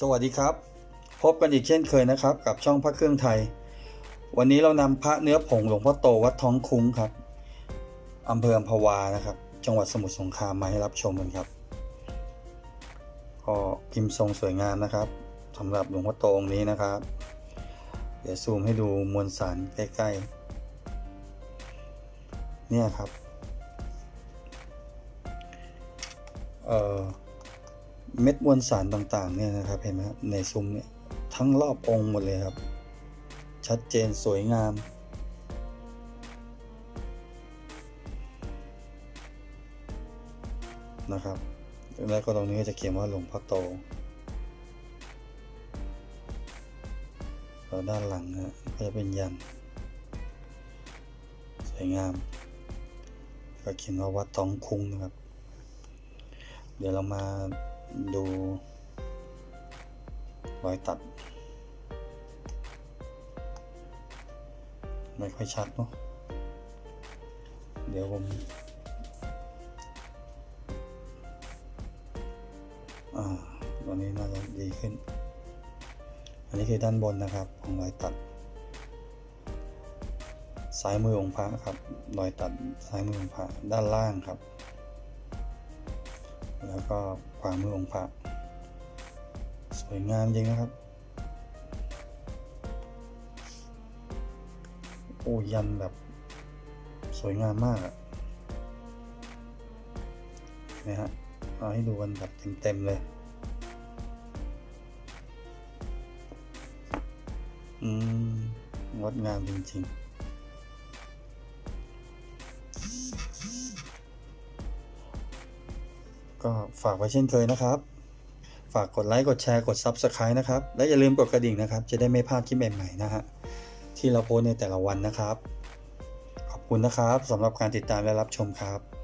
สวัสดีครับ พบกันอีกเช่นเคยนะครับ กับช่องพระเครื่องไทย วันนี้เรานำพระเนื้อผงหลวงพ่อโตวัดท้องคุ้งครับอำเภออัมพวานะครับ จังหวัดสมุทรสงครามมาให้รับชมกันครับก็พิมพ์ทรงสวยงามนะครับสำหรับหลวงพ่อโตองค์นี้นะครับ เดี๋ยวซูมให้ดูมวลสารใกล้ๆ เนี่ยครับ เอ่อ เม็ดมวลสารต่างๆเนี่ยนะครับเห็นไหมครับในซุ้มเนี่ยทั้งรอบองค์หมดเลยครับ ชัดเจนสวยงาม นะครับ แล้วก็ตรงนี้ก็จะเขียนว่าหลวงพ่อโตแล้วด้านหลังนะก็จะเป็นยัน สวยงาม ก็เขียนว่าวัดท้องคุ้งนะครับ เดี๋ยวเรามา ดูรอยตัด ไม่ค่อยชัดเนาะเดี๋ยวผมอ่าวันนี้น่าจะดีขึ้น อันนี้คือด้านบนนะครับของรอยตัด ซ้ายมือองค์พระครับ รอยตัดซ้ายมือองค์พระด้านล่างครับ แล้วก็ขวามือองค์พระสวยงามจริงนะครับ โอ้ยันแบบสวยงามมากอะเห็นไหมฮะเอาให้ดูกันแบบเต็มๆเลย อืมงดงามจริงๆ ก็ฝากไว้เช่นเคยนะครับ ฝากกดไลค์กดแชร์กด Subscribe นะครับ และอย่าลืมกดกระดิ่งนะครับ จะได้ไม่พลาดคลิปใหม่ๆนะฮะที่เราโพสในแต่ละวันนะครับ ขอบคุณนะครับสำหรับการติดตามและรับชมครับ